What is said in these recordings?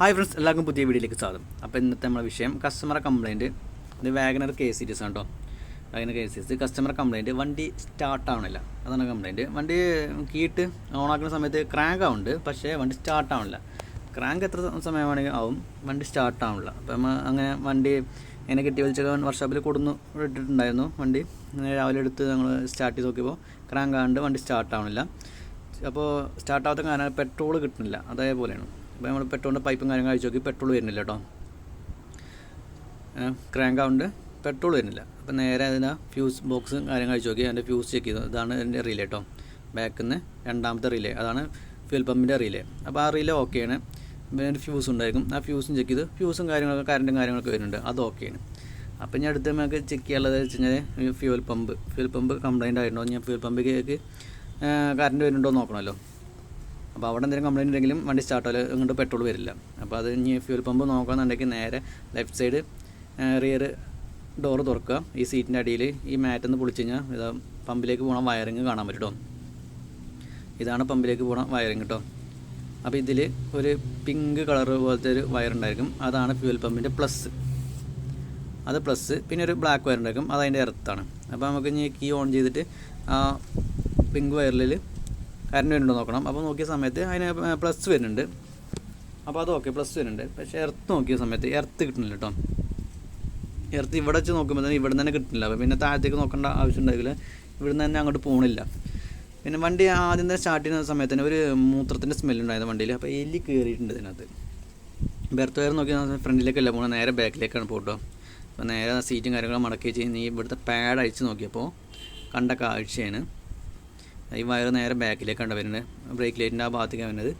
Hi friends എല്ലാവർക്കും പുതിയ വീഡിയോയിലേക്ക് സ്വാഗതം. അപ്പോൾ ഇന്നത്തെ നമ്മുടെ വിഷയം കസ്റ്റമർ കംപ്ലയിന്റ് ഇത് വാഗനർ കെ സീരീസ് കേട്ടോ WagonR K series customer complaint വണ്ടി സ്റ്റാർട്ട് ആവണില്ല. അതാണ് കംപ്ലയിന്റ് വണ്ടി കീട്ട് ഓണാക്കുന്ന സമയത്ത് ക്രാങ്ക് ആവുന്നുണ്ട് പക്ഷേ വണ്ടി സ്റ്റാർട്ട് ആവണില്ല. ക്രാങ്ക് എത്ര സമയമാണെങ്കിൽ ആവും വണ്ടി സ്റ്റാർട്ട് ആവണില്ല. നമ്മൾ അങ്ങനെ വണ്ടി എന്നെ കിട്ടി വലിച്ച വർക്ക്ഷോപ്പിൽ കൊടുന്നു ഇട്ടിട്ടുണ്ടായിരുന്നു വണ്ടി. രാവിലെ എടുത്ത് ഞങ്ങൾ സ്റ്റാർട്ട് ചെയ്ത് നോക്കിയപ്പോൾ ക്രാങ്ക് ആണ്ട് വണ്ടി സ്റ്റാർട്ട് ആവണില്ല. അപ്പോൾ സ്റ്റാർട്ട് ആവാത്ത കാരണം പെട്രോൾ കിട്ടുന്നില്ല. അതേപോലെയാണ്. അപ്പോൾ നമ്മൾ പെട്രോളിന്റെ പൈപ്പും കാര്യം അഴിച്ച് നോക്കി പെട്രോൾ വരുന്നില്ല കേട്ടോ. ക്രാങ്ക് ആവുണ്ട് പെട്രോൾ വരുന്നില്ല. അപ്പോൾ നേരെ അതിന് ഫ്യൂസ് ബോക്സും കാര്യം അഴിച്ച് നോക്കി അതിന്റെ ഫ്യൂസ് ചെക്ക് ചെയ്തു. ഇതാണ് എന്റെ റീലേ കേട്ടോ ബാക്കിൽ നിന്ന് രണ്ടാമത്തെ റീലേ അതാണ് ഫ്യൂൽ പമ്പിന്റെ റീലേ അപ്പോൾ ആ റീലേ ആണ്. പിന്നെ ഒരു ഫ്യൂസ് ഉണ്ടായിരിക്കും. ആ ഫ്യൂസും ചെക്ക് ചെയ്ത്. ഫ്യൂസും കാര്യങ്ങളൊക്കെ കറണ്ടും കാര്യങ്ങളൊക്കെ വരുന്നുണ്ട്. അത് ഓക്കെയാണ് അപ്പം ഞാൻ അടുത്ത നമുക്ക് ചെക്ക് ചെയ്യാനുള്ളത് വെച്ച് കഴിഞ്ഞാൽ fuel pump fuel pump complaint ആയിട്ടുണ്ടോ? ഞാൻ ഫ്യൂൽ പമ്പിലേക്ക് കറണ്ട് വരുന്നുണ്ടോ നോക്കണമല്ലോ. അപ്പോൾ അവിടെ എന്തെങ്കിലും കംപ്ലൈന്റ് ഉണ്ടെങ്കിലും വണ്ടി സ്റ്റാർട്ട് ആയാലും ഇങ്ങോട്ട് പെട്രോൾ വരില്ല. അപ്പോൾ അത് ഇനി ഫ്യൂൽ പമ്പ് നോക്കുകയാണെന്നുണ്ടെങ്കിൽ നേരെ ലെഫ്റ്റ് സൈഡ് റിയർ ഡോർ തുറക്കുക. ഈ സീറ്റിന്റെ അടിയിൽ ഈ മാറ്റ് ഒന്ന് പൊളിച്ച് കഴിഞ്ഞാൽ ഇതാ പമ്പിലേക്ക് പോകണം വയറിങ് കാണാൻ പറ്റും ഇതാണ് പമ്പിലേക്ക് പോകണം വയറിങ് കേട്ടോ അപ്പോൾ ഇതിൽ ഒരു പിങ്ക് കളർ പോലത്തെ ഒരു വയർ ഉണ്ടായിരിക്കും. അതാണ് ഫ്യൂൽ പമ്പിന്റെ പ്ലസ് അത് പ്ലസ് പിന്നെ ഒരു ബ്ലാക്ക് വയർ ഉണ്ടായിരിക്കും. അത് അതിന്റെ എർത്താണ് അപ്പോൾ നമുക്ക് ഇനി കീ ഓൺ ചെയ്തിട്ട് ആ പിങ്ക് വയറിൽ കറണ്ട് വരുന്നുണ്ടോ നോക്കണം. അപ്പോൾ നോക്കിയ സമയത്ത് അതിന് പ്ലസ് വരുന്നുണ്ട്. അപ്പോൾ അത് ഓക്കെ പ്ലസ് വരുന്നുണ്ട്. പക്ഷേ എർത്ത് നോക്കിയ സമയത്ത് എർത്ത് കിട്ടുന്നില്ല കേട്ടോ എർത്ത് ഇവിടെ വെച്ച് നോക്കുമ്പോൾ തന്നെ ഇവിടെ തന്നെ കിട്ടുന്നില്ല. അപ്പോൾ പിന്നെ താഴത്തേക്ക് നോക്കേണ്ട ആവശ്യം ഉണ്ടെങ്കിൽ ഇവിടെ നിന്ന് തന്നെ അങ്ങോട്ട് പോകണില്ല പിന്നെ വണ്ടി ആദ്യം തന്നെ സ്റ്റാർട്ട് ചെയ്യുന്ന സമയത്ത് തന്നെ ഒരു മൂത്രത്തിന്റെ സ്മെല്ലുണ്ടായിരുന്നു വണ്ടിയിൽ. അപ്പോൾ എലി കയറിയിട്ടുണ്ട് ഇതിനകത്ത്. ബെർത്ത് വയർ നോക്കി ഫ്രണ്ടിലേക്കല്ല പോകണം നേരെ ബാക്കിലേക്കാണ് പോട്ടോ അപ്പോൾ നേരെ സീറ്റും കാര്യങ്ങളും മടക്കി വെച്ച് നീ ഇവിടുത്തെ പാഡ് അഴിച്ച് നോക്കിയപ്പോൾ കണ്ട കാഴ്ചയാണ്. ഈ വയർ നേരെ ബാക്കിലേക്കാണ് വരുന്നത്. ബ്രേക്ക് ലൈറ്റിന്റെ ആ ഭാഗത്തേക്ക് വരുന്നത്.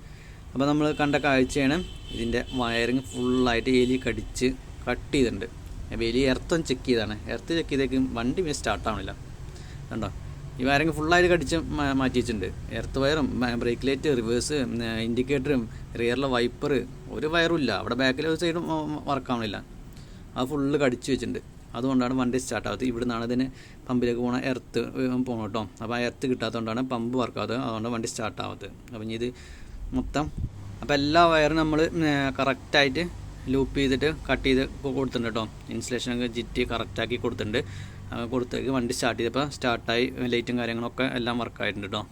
അപ്പോൾ നമ്മൾ കണ്ട കാഴ്ചയാണ് ഇതിന്റെ വയറിങ് ഫുള്ളായിട്ട് എലി കടിച്ച് കട്ട് ചെയ്തിട്ടുണ്ട്. അപ്പോൾ എലി എർത്തും ചെക്ക് ചെയ്താണ്. എർത്ത് ചെക്ക് ചെയ്തേക്കും വണ്ടി പിന്നെ സ്റ്റാർട്ടാവണില്ല കണ്ടോ? ഈ വയറിങ് ഫുള്ളായിട്ട് കടിച്ച് മാറ്റിയിട്ടുണ്ട് എർത്ത് വയറും ബ്രേക്ക് ലൈറ്റ് റിവേഴ്സ് ഇൻഡിക്കേറ്ററും റിയറിലെ വൈപ്പർ ഒരു വയറും ഇല്ല. അവിടെ ബാക്കിലെ സൈഡും വർക്കാവണില്ല അത് ഫുള്ള് കടിച്ച് വെച്ചിട്ടുണ്ട്. അതുകൊണ്ടാണ് വണ്ടി സ്റ്റാർട്ട് ആവാത്തത്. ഇവിടെ നിന്നാണ് ഇതിന് പമ്പിലേക്ക് പോകണ എർത്ത് പോകണം കേട്ടോ അപ്പോൾ ആ എർത്ത് കിട്ടാത്തതുകൊണ്ടാണ് പമ്പ് വർക്കാവാത്തത് അതുകൊണ്ട് വണ്ടി സ്റ്റാർട്ട് ആവാത്തത്. അപ്പം ഇനി ഇത് മൊത്തം അപ്പോൾ എല്ലാ വയറും നമ്മൾ കറക്റ്റായിട്ട് ലൂപ്പ് ചെയ്തിട്ട് കട്ട് ചെയ്ത് കൊടുത്തിട്ടുണ്ട് കേട്ടോ ഇൻസുലേഷനൊക്കെ ജിറ്റ് കറക്റ്റാക്കി കൊടുത്തിട്ടുണ്ട്. കൊടുത്തേക്ക് വണ്ടി സ്റ്റാർട്ട് ചെയ്തപ്പോൾ സ്റ്റാർട്ടായി ലൈറ്റും കാര്യങ്ങളൊക്കെ എല്ലാം വർക്കായിട്ടുണ്ട് കേട്ടോ